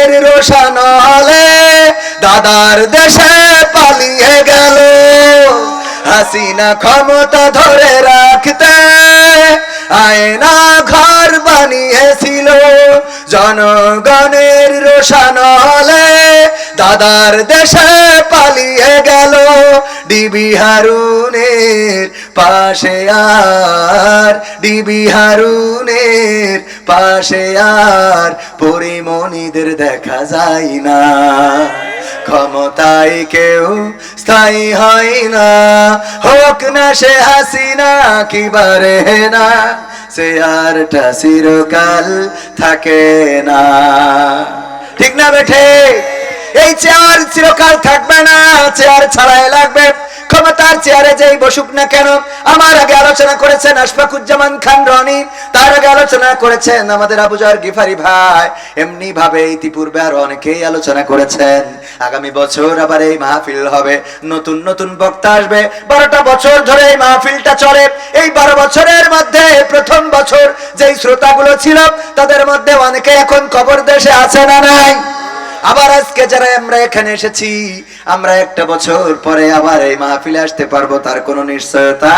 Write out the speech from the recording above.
জনগণের রোশন হলে দাদার দেশে পালিয়ে গেল। হাসিনা ক্ষমতা ধরে রাখতে আয়না ঘর বানিয়েছিল। জনগণের রোশন হলে দাদার দেশে পালিয়ে গেল। ডিবি হারুনের পাশে আর ডিবি হারুনের পাশে আর পরিমণিদের দেখা যায় না। ক্ষমতায় কেউ স্থায়ী হয় না। হোক না সে হাসিনা কি বারে না, সে আরটা চিরকাল থাকে না। ঠিক না বেঠে? এই চেয়ার চিরকাল থাকবে না, চেয়ার ছাড়াই লাগবে। চেয়ারে যেই বসুক না কেন, আমার আগে আলোচনা করেছেন আশফাকুজ্জামান খান রনি, তার আগে আলোচনা করেছেন আমাদের আবুজার গিফারি ভাই। এমনি ভাবে ইতিপূর্বে আরও অনেকেই আলোচনা করেছেন। আগামী বছর আবার এই মাহফিল হবে। নতুন নতুন বক্তা আসবে। বারোটা বছর ধরে এই মাহফিলটা চলে। এই বারো বছরের মধ্যে প্রথম বছর যেই শ্রোতাগুলো ছিল, তাদের মধ্যে অনেকে এখন কবর দেশে আছে না নাই? আবার আজকে যারা আমরা এখানে এসেছি, আমরা একটা বছর পরে আবার এই মাহফিলে আসতে পারব, তার কোনো নিশ্চয়তা